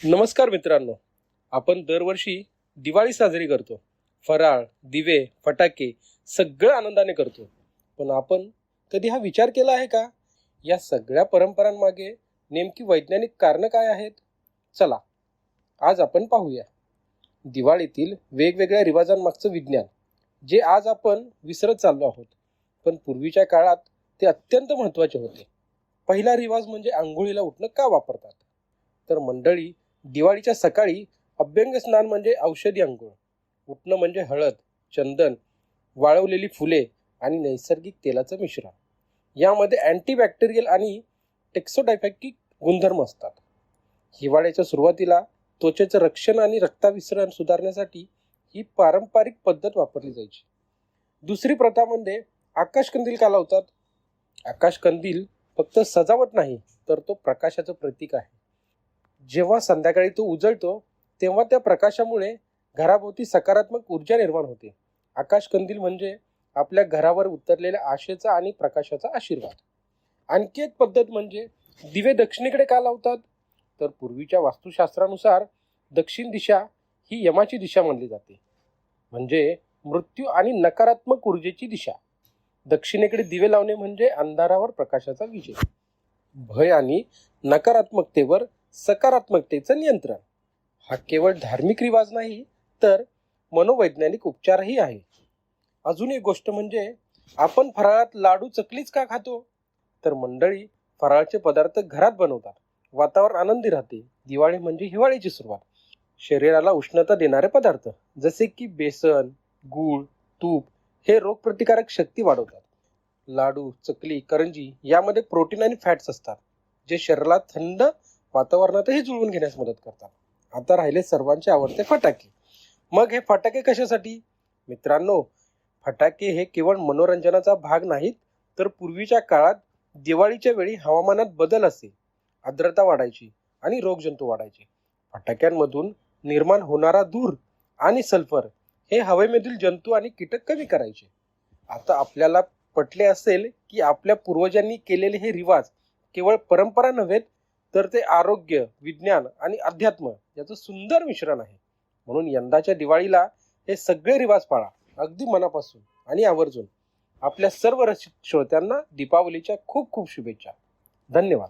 नमस्कार मित्रांनो. आपण दरवर्षी दिवाळी साजरी करतो. फराळ दिवे फटाके सगळं आनंदाने करतो. पण आपण कधी हा विचार केला आहे का? या सगळ्या परंपरांमागे नेमकी वैज्ञानिक कारणं काय आहेत? चला आज आपण पाहूया. दिवाळीतील वेगवेगळ्या रिवाजांमागचं विज्ञान जे आज आपण विसरत चाललो आहोत. पण पूर्वीच्या काळात ते अत्यंत महत्त्वाचे होते. पहिला रिवाज म्हणजे आंघोळीला उठणं का वापरतात? तर मंडळी दिवाळीच्या सकाळी अभ्यंग स्नान म्हणजे औषधी अंघोळ. उठणं म्हणजे हळद चंदन वाळवलेली फुले आणि नैसर्गिक तेलाचं मिश्रण. यामध्ये अँटीबॅक्टेरियल आणि टेक्सोडायफॅक्टिक गुणधर्म असतात. हिवाळ्याच्या सुरुवातीला त्वचेचं रक्षण आणि रक्ताविसरण सुधारण्यासाठी ही पारंपरिक पद्धत वापरली जायची. दुसरी प्रथा म्हणजे आकाशकंदील का लावतात आकाशकंदील फक्त सजावट नाही तर तो प्रकाशाचं प्रतीक आहे. जेव्हा संध्याकाळी तो उजळतो तेव्हा त्या प्रकाशामुळे घराभोवती सकारात्मक ऊर्जा निर्माण होते. आकाशकंदील म्हणजे आपल्या घरावर उतरलेल्या आशेचा आणि प्रकाशाचा आशीर्वाद. आणखी एक पद्धत म्हणजे दिवे दक्षिणेकडे का लावतात? तर पूर्वीच्या वास्तुशास्त्रानुसार दक्षिण दिशा ही यमाची दिशा मानली जाते. म्हणजे मृत्यू आणि नकारात्मक ऊर्जेची दिशा. दक्षिणेकडे दिवे लावणे म्हणजे अंधारावर प्रकाशाचा विजय. भय आणि नकारात्मकतेवर सकारात्मकतेचं नियंत्रण. हा केवळ धार्मिक रिवाज नाही तर मनोवैज्ञानिक उपचारही आहे. अजून एक गोष्ट म्हणजे आपण फराळात लाडू चकलीच का खातो? तर मंडळी फराळचे पदार्थ घरात बनवतात. वातावरण आनंदी राहते. दिवाळी म्हणजे हिवाळीची सुरुवात. शरीराला उष्णता देणारे पदार्थ जसे की बेसन गूळ तूप हे रोगप्रतिकारक शक्ती वाढवतात. लाडू चकली करंजी यामध्ये प्रोटीन आणि फॅट्स असतात जे शरीराला थंड वातावरणातही जुळवून घेण्यास मदत करतात. आता राहिले सर्वांचे आवडते फटाके. मग हे फटाके कशासाठी? मित्रांनो फटाके हे केवळ मनोरंजनाचा भाग नाहीत तर पूर्वीच्या काळात दिवाळीच्या वेळी हवामानात बदल असे. आर्द्रता वाढायची आणि रोगजंतू वाढायचे. फटाक्यांमधून निर्माण होणारा धूर आणि सल्फर हे हवेमधील जंतू आणि कीटक कमी करायचे. आता आपल्याला पटले असेल की आपल्या पूर्वजांनी केलेले हे रिवाज केवळ परंपरा नव्हेत तर ते आरोग्य विज्ञान आणि अध्यात्म याचं सुंदर मिश्रण आहे. म्हणून यंदाच्या दिवाळीला हे सगळे रिवाज पाळा. अगदी मनापासून आणि आवर्जून. आपल्या सर्व रसिक श्रोत्यांना दीपावलीच्या खूप खूप शुभेच्छा. धन्यवाद.